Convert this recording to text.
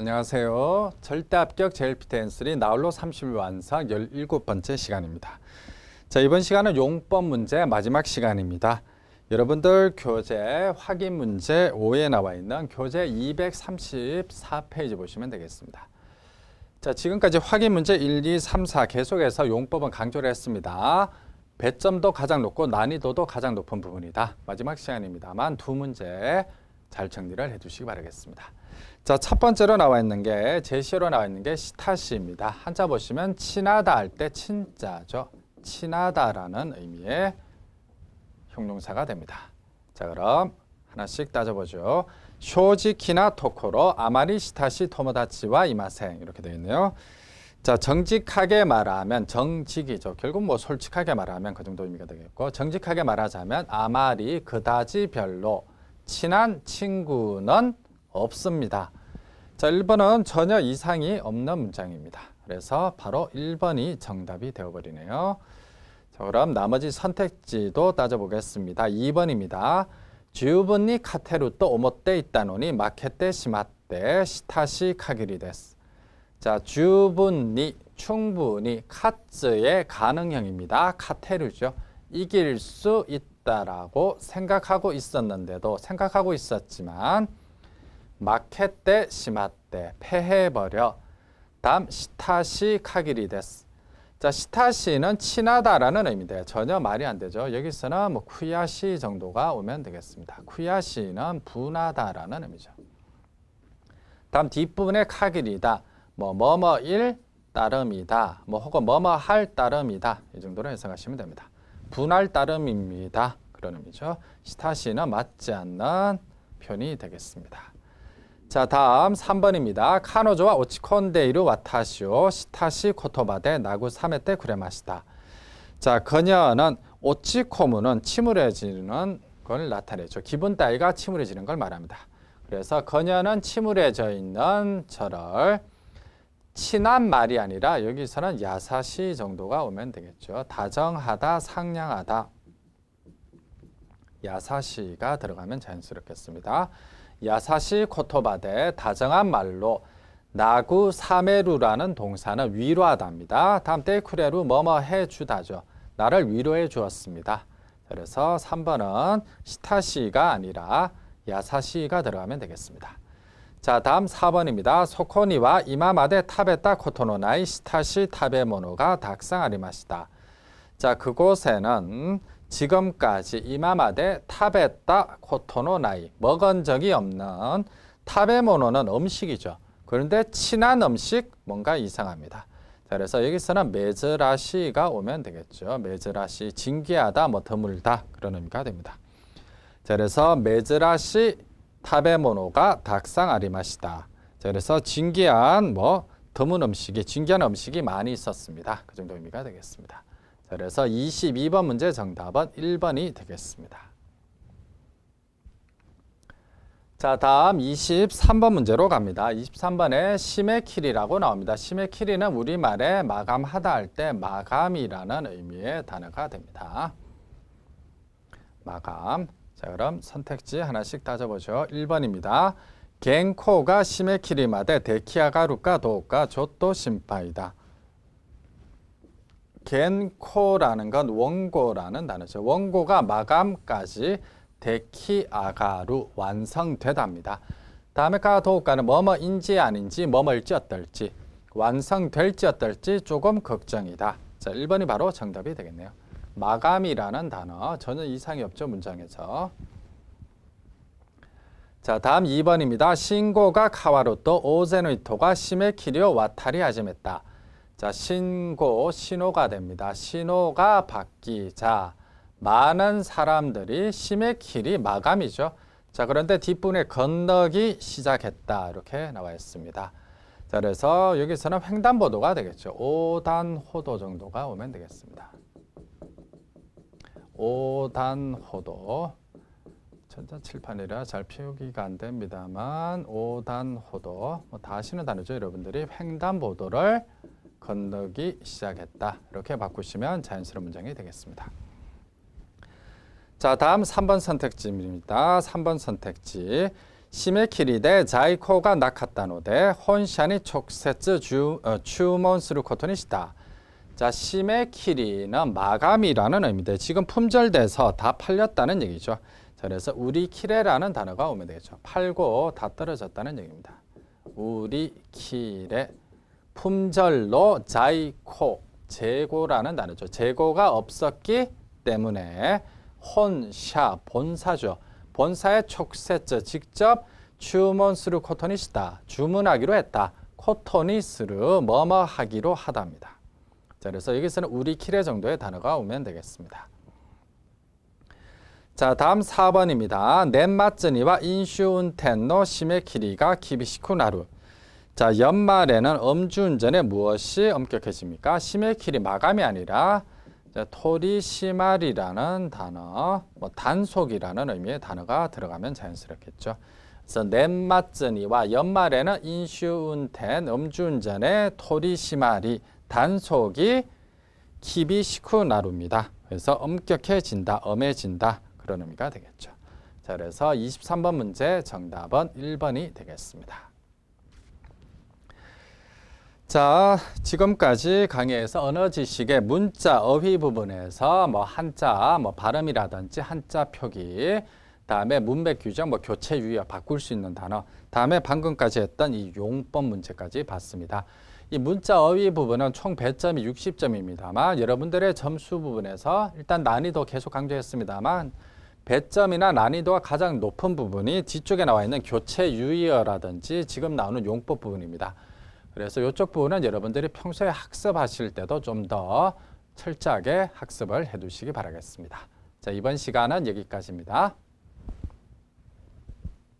안녕하세요. 절대 합격 JLPT N3 나홀로 30일 완성 17번째 시간입니다. 자, 이번 시간은 용법 문제 마지막 시간입니다. 여러분들 교재 확인 문제 5에 나와 있는 교재 234페이지 보시면 되겠습니다. 자, 지금까지 확인 문제 1, 2, 3, 4 계속해서 용법은 강조를 했습니다. 배점도 가장 높고 난이도도 가장 높은 부분이다. 마지막 시간입니다만 두 문제 잘 정리를 해주시기 바라겠습니다. 자, 첫 번째로 나와 있는 게 제시어로 나와 있는 게 시타시입니다. 한자 보시면 친하다 할 때 친자죠. 친하다라는 의미의 형용사가 됩니다. 자, 그럼 하나씩 따져보죠. 쇼지키나 토코로 아마리 시타시 토모다치와 이마생 이렇게 되어 있네요. 자, 정직하게 말하면 정직이죠. 결국 뭐 솔직하게 말하면 그 정도 의미가 되겠고 정직하게 말하자면 아마리 그다지 별로 친한 친구는 없습니다. 자, 1번은 전혀 이상이 없는 문장입니다. 그래서 바로 1번이 정답이 되어버리네요. 자, 그럼 나머지 선택지도 따져보겠습니다. 2번입니다. 주분니 카테루또 오모떼 있다노니 마케떼 시마떼 시타시 카기리 데스. 자, 주분니 충분히 카츠의 가능형입니다. 카테루죠. 이길 수 있다라고 생각하고 있었는데도 생각하고 있었지만 마켓 때 심하때 패해버려 다음 시타시 카기리 데스 자 시타시는 친하다라는 의미인데 전혀 말이 안 되죠. 여기서는 뭐 쿠야시 정도가 오면 되겠습니다. 쿠야시는 분하다라는 의미죠. 다음 뒷부분에 카기리다. 뭐 뭐뭐일 따름이다. 뭐 혹은 뭐뭐 할 따름이다. 이 정도로 해석하시면 됩니다 분할 따름입니다 그런 의미죠 시타시는 맞지 않는 표현이 되겠습니다 자, 다음 3번입니다. 카노조와 오치콘데이루 와타시오 시타시 코토바데 나구 사메테 구레마시다. 자, 그녀는 오치코무는 침울해지는 걸 나타내죠. 기분 따위가 침울해지는 걸 말합니다. 그래서 그녀는 침울해져 있는 저를 친한 말이 아니라 여기서는 야사시 정도가 오면 되겠죠. 다정하다, 상냥하다. 야사시가 들어가면 자연스럽겠습니다. 야사시 코토바데 다정한 말로 나구 사메루라는 동사는 위로하다입니다. 다음 때 쿠레루 뭐뭐 해주다죠. 나를 위로해 주었습니다. 그래서 3번은 시타시가 아니라 야사시가 들어가면 되겠습니다. 자 다음 4번입니다. 소코니와 이마마데 타베타 코토노나이 시타시 타베모노가 닥상 아리마시다. 자 그곳에는 지금까지 이마마데 타베타 코토노 나이 먹은 적이 없는 타베모노는 음식이죠. 그런데 친한 음식 뭔가 이상합니다. 자, 그래서 여기서는 메즈라시가 오면 되겠죠. 메즈라시 진기하다 뭐 드물다 그런 의미가 됩니다. 자, 그래서 메즈라시 타베모노가 닭상 아리마시다. 자, 그래서 진기한 뭐 드문 음식이 진기한 음식이 많이 있었습니다. 그 정도 의미가 되겠습니다. 그래서 22번 문제 정답은 1번이 되겠습니다. 자, 다음 23번 문제로 갑니다. 23번에 시메키리라고 나옵니다. 시메키리는 우리말에 마감하다 할 때 마감이라는 의미의 단어가 됩니다. 마감. 자, 그럼 선택지 하나씩 따져보죠. 1번입니다. 겐코가 시메키리마데 데키아가루카 도우카 조또 심파이다. 겐코라는 건 원고라는 단어죠. 원고가 마감까지 데키 아가루 완성되답니다. 다음에 가도우가는 뭐뭐인지 아닌지 뭐뭐일지 어떨지 완성될지 어떨지 조금 걱정이다. 자, 1번이 바로 정답이 되겠네요. 마감이라는 단어 전혀 이상이 없죠 문장에서. 자, 다음 2번입니다. 신고가 카와루또 오제노이토가 시메키리오 와타리 하지했다. 자, 신고, 신호가 됩니다. 신호가 바뀌자 많은 사람들이 시메킬이 마감이죠. 자, 그런데 뒷부분에 건너기 시작했다. 이렇게 나와 있습니다. 자, 그래서 여기서는 횡단보도가 되겠죠. 오단호도 정도가 오면 되겠습니다. 오단호도. 전자 칠판이라 잘 표기가 안 됩니다만 오단호도 뭐 다시는 다르죠 여러분들이 횡단보도를 건너기 시작했다. 이렇게 바꾸시면 자연스러운 문장이 되겠습니다. 자, 다음 3번 선택지입니다. 3번 선택지. 시메키리데 자이코가 나카타노데 혼샤니 촉세츠 주 어, 추몬스루 코토니시다. 자, 시메키리는 마감이라는 의미인데 지금 품절돼서 다 팔렸다는 얘기죠. 자, 그래서 우리 키레라는 단어가 오면 되겠죠. 팔고 다 떨어졌다는 얘기입니다. 우리 키레 품절로 자이코 재고라는 단어죠. 재고가 없었기 때문에 혼샤 본사죠. 본사의 촉세ță 직접 주문스루 코토니시다. 주문하기로 했다. 코토니스루 뭐뭐 하기로 하답니다. 자, 그래서 여기서는 우리 키레 정도의 단어가 오면 되겠습니다. 자, 다음 4번입니다. 넷마츠니와 인슈운텐노 시메키리가 기비시쿠나루. 자, 연말에는 음주운전에 무엇이 엄격해집니까? 시메키리 마감이 아니라 자, 토리시말이라는 단어, 뭐 단속이라는 의미의 단어가 들어가면 자연스럽겠죠. 그래서 넷마츠니와 연말에는 인슈운텐 음주운전의 토리시말이 단속이 키비시쿠나루입니다. 그래서 엄격해진다, 엄해진다 그런 의미가 되겠죠. 자, 그래서 23번 문제 정답은 1번이 되겠습니다. 자, 지금까지 강의에서 언어 지식의 문자 어휘 부분에서 뭐 한자, 뭐 발음이라든지 한자 표기, 다음에 문맥 규정, 뭐 교체 유형 바꿀 수 있는 단어, 다음에 방금까지 했던 이 용법 문제까지 봤습니다. 이 문자 어휘 부분은 총 배점이 60점입니다만 여러분들의 점수 부분에서 일단 난이도 계속 강조했습니다만 배점이나 난이도가 가장 높은 부분이 뒤쪽에 나와 있는 교체 유의어라든지 지금 나오는 용법 부분입니다. 그래서 이쪽 부분은 여러분들이 평소에 학습하실 때도 좀 더 철저하게 학습을 해두시기 바라겠습니다. 자, 이번 시간은 여기까지입니다.